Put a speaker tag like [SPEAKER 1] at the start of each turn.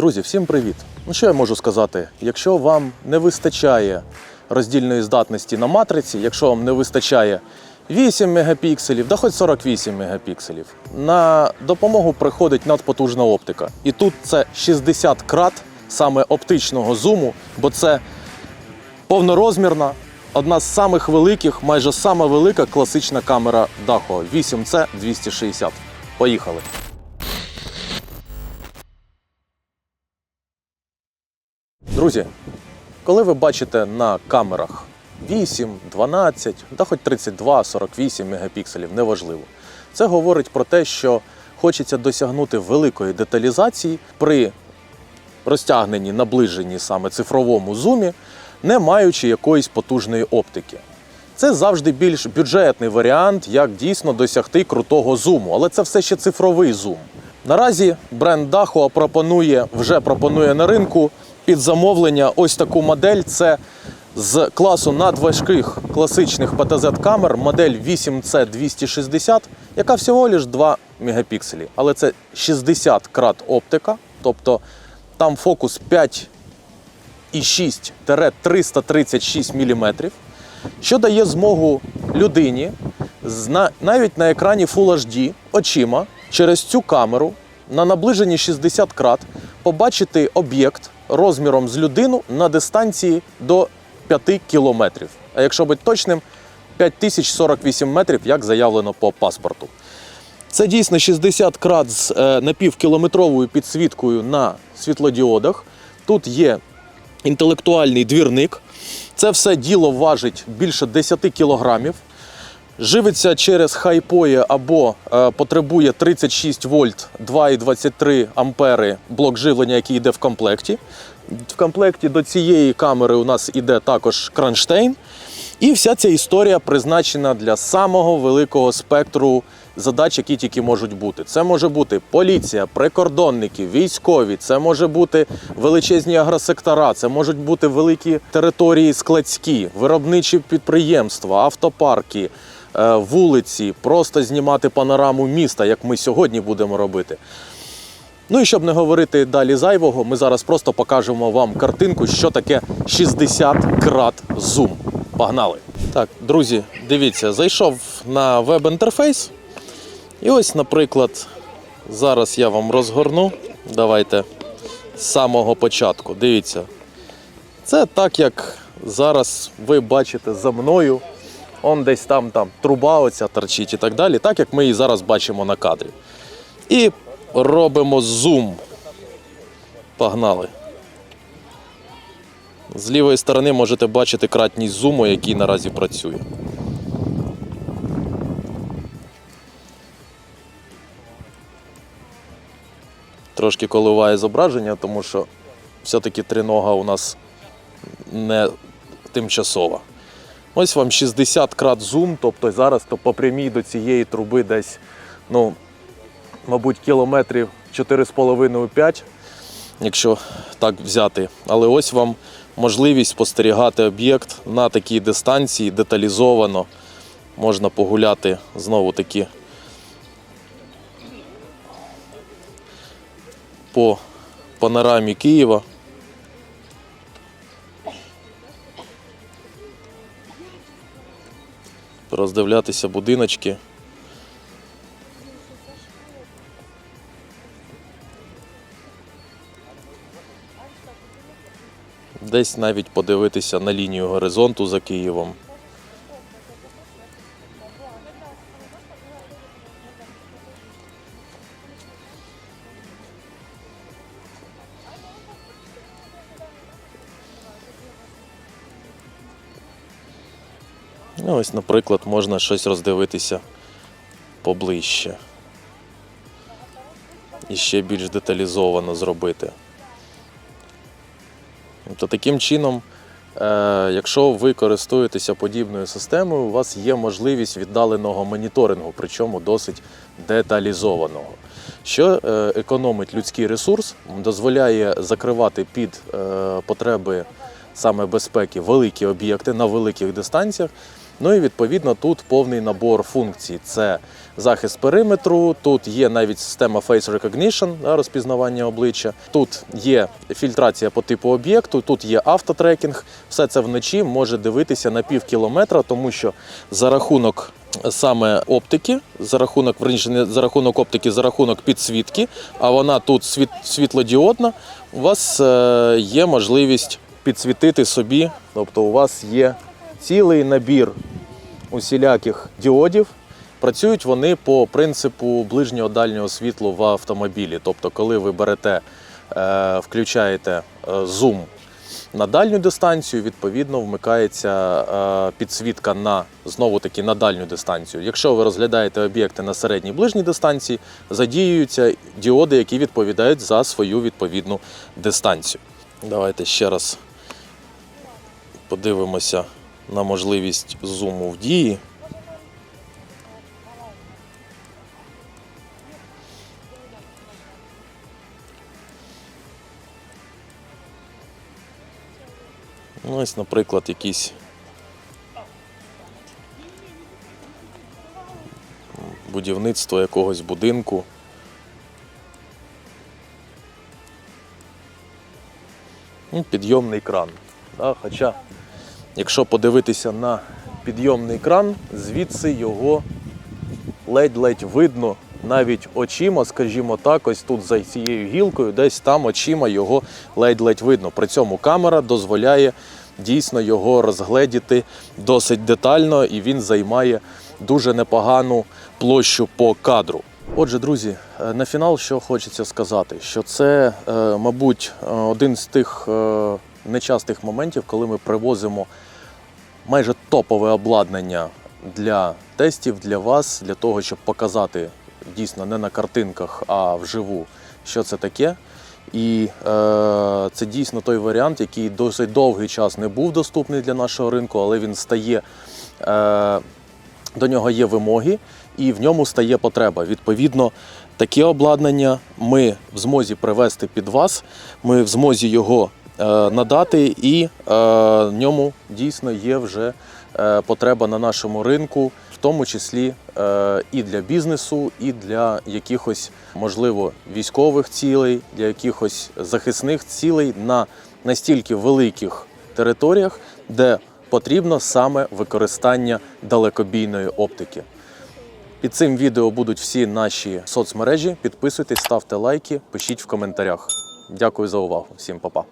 [SPEAKER 1] Друзі, всім привіт! Ну що я можу сказати? Якщо вам не вистачає роздільної здатності на матриці, якщо вам не вистачає 8 мегапікселів, да хоч 48 мегапікселів, на допомогу приходить надпотужна оптика. І тут це 60 крат саме оптичного зуму, бо це повнорозмірна, одна з самих великих, майже сама велика класична камера Daho 8C 260. Поїхали! Друзі, коли ви бачите на камерах 8, 12, та хоч 32, 48 мегапікселів, неважливо. Це говорить про те, що хочеться досягнути великої деталізації при розтягненні, наближенні саме цифровому зумі, не маючи якоїсь потужної оптики. Це завжди більш бюджетний варіант, як дійсно досягти крутого зуму, але це все ще цифровий зум. Наразі бренд Dahua пропонує вже пропонує на ринку під замовлення ось таку модель. Це з класу надважких класичних ПТЗ-камер модель 8C260, яка всього лиш 2 мегапікселі. Але це 60 крат оптика, тобто там фокус 5,6-336 мм, що дає змогу людині навіть на екрані Full HD очима через цю камеру на наближенні 60 крат побачити об'єкт розміром з людину на дистанції до 5 кілометрів. А якщо бути точним, 5048 метрів, як заявлено по паспорту. Це дійсно 60 крат з е, напівкілометровою підсвіткою на світлодіодах. Тут є інтелектуальний двірник. Це все діло важить більше 10 кілограмів. Живиться через хайпої або е, потребує 36 вольт 2,23 ампери блок живлення, який йде в комплекті. В комплекті до цієї камери у нас іде також кронштейн. І вся ця історія призначена для самого великого спектру задач, які тільки можуть бути. Це може бути поліція, прикордонники, військові, це може бути величезні агросектора, це можуть бути великі території складські, виробничі підприємства, автопарки, вулиці, просто знімати панораму міста, як ми сьогодні будемо робити. Ну і щоб не говорити далі зайвого, ми зараз просто покажемо вам картинку, що таке 60 крат зум. Погнали! Так, друзі, дивіться, зайшов на веб-інтерфейс. І ось, наприклад, зараз я вам розгорну. Давайте з самого початку. Дивіться. Це так, як зараз ви бачите за мною. Он десь там, там труба оця торчить і так далі, так як ми її зараз бачимо на кадрі. І робимо зум. Погнали. З лівої сторони можете бачити кратність зуму, який наразі працює. Трошки коливає зображення, тому що все-таки тринога у нас не тимчасова. Ось вам 60 крат зум, тобто зараз то по прямій до цієї труби десь, ну, мабуть, кілометрів 4,5-5, якщо так взяти. Але ось вам можливість спостерігати об'єкт на такій дистанції деталізовано. Можна погуляти знову таки по панорамі Києва. Роздивлятися будиночки. Десь навіть подивитися на лінію горизонту за Києвом. Ну, ось, наприклад, можна щось роздивитися поближче. І ще більш деталізовано зробити. Тобто таким чином, е, якщо ви користуєтеся подібною системою, у вас є можливість віддаленого моніторингу, причому досить деталізованого, що е, економить людський ресурс, дозволяє закривати під е, потреби саме безпеки великі об'єкти на великих дистанціях Ну і відповідно тут повний набор функцій. Це захист периметру, тут є навіть система Face Recognition, розпізнавання обличчя. Тут є фільтрація по типу об'єкту, тут є автотрекінг. Все це вночі може дивитися на пів кілометра, тому що за рахунок саме оптики, за рахунок верніше, не за рахунок оптики, за рахунок підсвітки, а вона тут світ, світлодіодна. У вас е, є можливість підсвітити собі, тобто у вас є цілий набір усіляких діодів. Працюють вони по принципу ближнього дальнього світла в автомобілі. Тобто, коли ви берете, е, включаєте е, зум на дальню дистанцію, відповідно вмикається е, підсвітка на знову таки на дальню дистанцію. Якщо ви розглядаєте об'єкти на середній ближній дистанції, задіюються діоди, які відповідають за свою відповідну дистанцію. Давайте ще раз подивимося на можливість зуму в дії. Ну, Ось, наприклад, якісь будівництво якогось будинку. Ну, підйомний кран. Да? Хоча, якщо подивитися на підйомний кран, звідси його ледь-ледь видно навіть очима, скажімо так, ось тут за цією гілкою, десь там очима його ледь-ледь видно. При цьому камера дозволяє дійсно його розгледіти досить детально, і він займає дуже непогану площу по кадру. Отже, друзі, е, на фінал що хочеться сказати, що це, е, мабуть, е, один з тих нечастих моментів, коли ми привозимо майже топове обладнання для тестів для вас, для того, щоб показати дійсно не на картинках, а вживу, що це таке. І е, це дійсно той варіант, який досить довгий час не був доступний для нашого ринку, але він стає. Е, до нього є вимоги, і в ньому стає потреба. Відповідно, таке обладнання ми в змозі привести під вас, ми в змозі його надати, і е, ньому дійсно є вже е, потреба на нашому ринку, в тому числі е, і для бізнесу, і для якихось, можливо, військових цілей, для якихось захисних цілей на настільки великих територіях, де потрібно саме використання далекобійної оптики. Під цим відео будуть всі наші соцмережі. Підписуйтесь, ставте лайки, пишіть в коментарях. Дякую за увагу. Всім па-па.